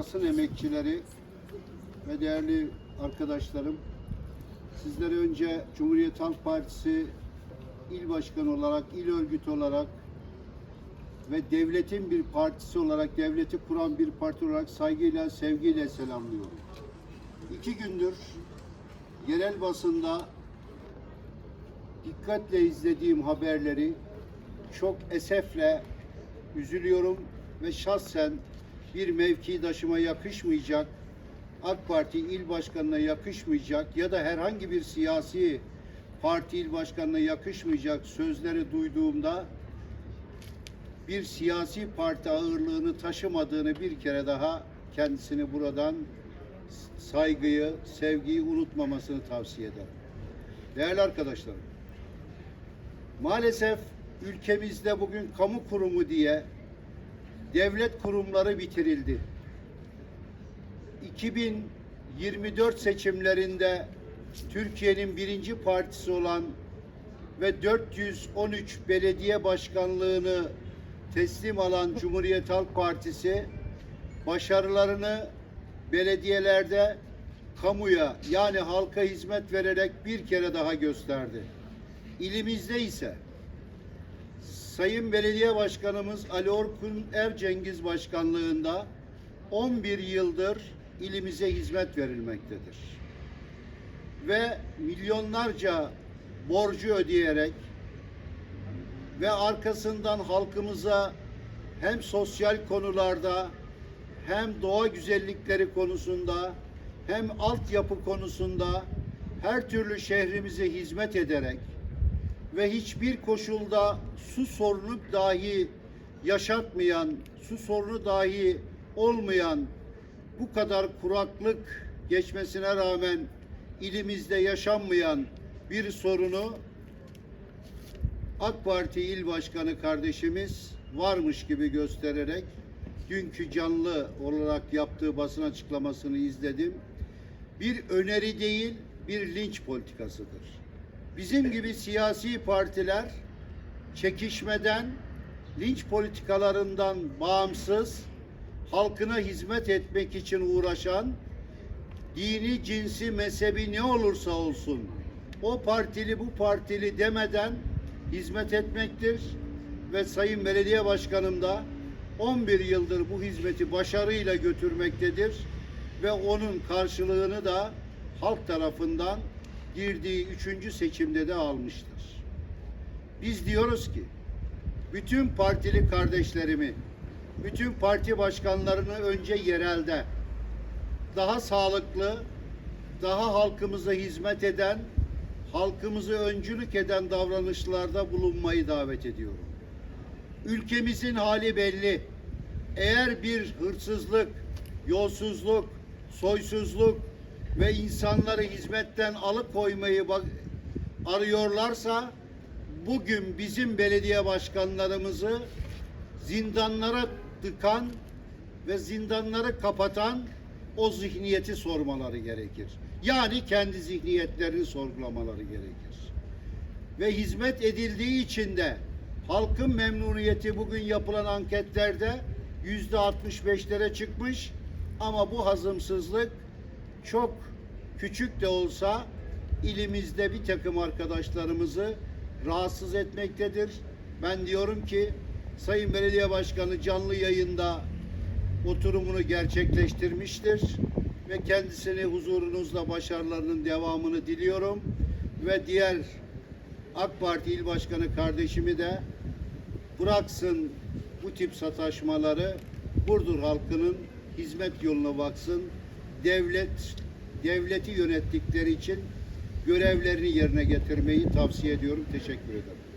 basın emekçileri ve değerli arkadaşlarım, sizlere önce Cumhuriyet Halk Partisi il başkanı olarak, il örgütü olarak ve devletin bir partisi olarak, devleti kuran bir parti olarak saygıyla, sevgiyle selamlıyorum. İki gündür yerel basında dikkatle izlediğim haberleri çok esefle üzülüyorum ve şahsen bir mevkidaşıma yakışmayacak, AK Parti il başkanına yakışmayacak ya da herhangi bir siyasi parti il başkanına yakışmayacak sözleri duyduğumda bir siyasi parti ağırlığını taşımadığını bir kere daha kendisini buradan saygıyı, sevgiyi unutmamasını tavsiye ederim. Değerli arkadaşlarım, maalesef ülkemizde bugün kamu kurumu diye devlet kurumları bitirildi. 2024 seçimlerinde Türkiye'nin birinci partisi olan ve 413 belediye başkanlığını teslim alan Cumhuriyet Halk Partisi başarılarını belediyelerde kamuya yani halka hizmet vererek bir kere daha gösterdi. İlimizde ise Sayın Belediye Başkanımız Ali Orkun Ercengiz Başkanlığında 11 yıldır ilimize hizmet verilmektedir. Ve milyonlarca borcu ödeyerek ve arkasından halkımıza hem sosyal konularda hem doğa güzellikleri konusunda hem altyapı konusunda her türlü şehrimize hizmet ederek ve hiçbir koşulda su sorunu dahi yaşatmayan, su sorunu dahi olmayan bu kadar kuraklık geçmesine rağmen ilimizde yaşanmayan bir sorunu AK Parti İl Başkanı kardeşimiz varmış gibi göstererek dünkü canlı olarak yaptığı basın açıklamasını izledim. Bir öneri değil, bir linç politikasıdır. Bizim gibi siyasi partiler çekişmeden, linç politikalarından bağımsız, halkına hizmet etmek için uğraşan, dini, cinsi, mezhebi ne olursa olsun, o partili bu partili demeden hizmet etmektir. Ve Sayın Belediye Başkanım da 11 yıldır bu hizmeti başarıyla götürmektedir. Ve onun karşılığını da halk tarafından girdiği üçüncü seçimde de almıştır. Biz diyoruz ki bütün partili kardeşlerimi, bütün parti başkanlarını önce yerelde daha sağlıklı, daha halkımıza hizmet eden, halkımızı öncülük eden davranışlarda bulunmayı davet ediyorum. Ülkemizin hali belli. Eğer bir hırsızlık, yolsuzluk, soysuzluk ve insanları hizmetten alıkoymayı arıyorlarsa bugün bizim belediye başkanlarımızı zindanlara tıkan ve zindanları kapatan o zihniyeti sormaları gerekir. Yani kendi zihniyetlerini sorgulamaları gerekir. Ve hizmet edildiği için de halkın memnuniyeti bugün yapılan anketlerde yüzde 65'lere çıkmış ama bu hazımsızlık çok küçük de olsa ilimizde bir takım arkadaşlarımızı rahatsız etmektedir. Ben diyorum ki Sayın Belediye Başkanı canlı yayında oturumunu gerçekleştirmiştir ve kendisini huzurunuzda başarılarının devamını diliyorum ve diğer AK Parti İl Başkanı kardeşimi de bıraksın bu tip sataşmaları Burdur halkının hizmet yoluna baksın. Devlet devleti yönettikleri için görevlerini yerine getirmeyi tavsiye ediyorum. Teşekkür ederim.